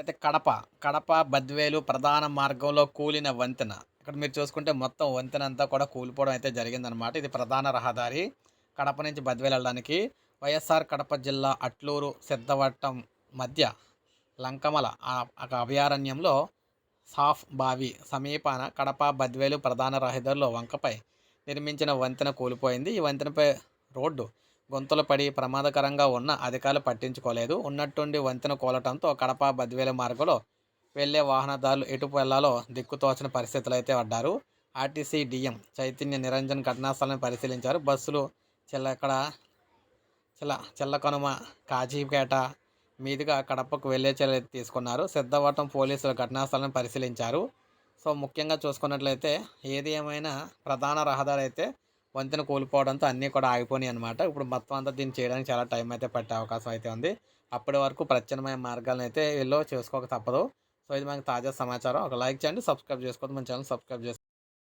అయితే కడప కడప బద్వేలు ప్రధాన మార్గంలో కూలిన వంతెన. ఇక్కడ మీరు చూసుకుంటే మొత్తం వంతెన అంతా కూడా కూలిపోవడం అయితే జరిగిందనమాట ఇది ప్రధాన రహదారి కడప నుంచి బద్వేలు వెళ్ళడానికి. వైఎస్ఆర్ కడప జిల్లా అట్లూరు సిద్ధవట్టం మధ్య లంకమల అభయారణ్యంలో సాఫ్ బావి సమీపాన కడప బద్వేలు ప్రధాన రహదారిలో వంకపై నిర్మించిన వంతెన కూలిపోయింది. ఈ వంతెనపై రోడ్డు గుంతలు పడి ప్రమాదకరంగా ఉన్న అధికారులు పట్టించుకోలేదు. ఉన్నట్టుండి వంతెన కూలటంతో కడప బద్వేల మార్గంలో వెళ్ళే వాహనదారులు ఎటు వెళ్ళాలో దిక్కుతోచని పరిస్థితులు అయితే పడ్డారు. ఆర్టీసీ డిఎం చైతన్య నిరంజన్ ఘటనాస్థలాన్ని పరిశీలించారు. బస్సులు చిల్లక్కడ చిల్ల చిల్లకనుమ కాజీపేట మీదుగా కడపకు వెళ్ళే చర్యలు తీసుకున్నారు. సిద్ధవటం పోలీసులు ఘటనాస్థలాన్ని పరిశీలించారు. సో ముఖ్యంగా చూసుకున్నట్లయితే ఏది ఏమైనా ప్రధాన రహదారి అయితే వంతెన కోల్పోవడంతో అన్నీ కూడా ఆగిపోయినాయి అనమాట ఇప్పుడు మొత్తం అంతా దీన్ని చేయడానికి చాలా టైం అయితే పట్టే అవకాశం అయితే ఉంది. అప్పటి వరకు ప్రత్యామ్నాయ మార్గాలను అయితే వీళ్ళు చేసుకోక తప్పదు. సో ఇది మనకి తాజా సమాచారం. ఒక లైక్ చేయండి సబ్స్క్రైబ్ చేసుకోవద్దు. మన ఛానల్ సబ్స్క్రైబ్ చేసుకోండి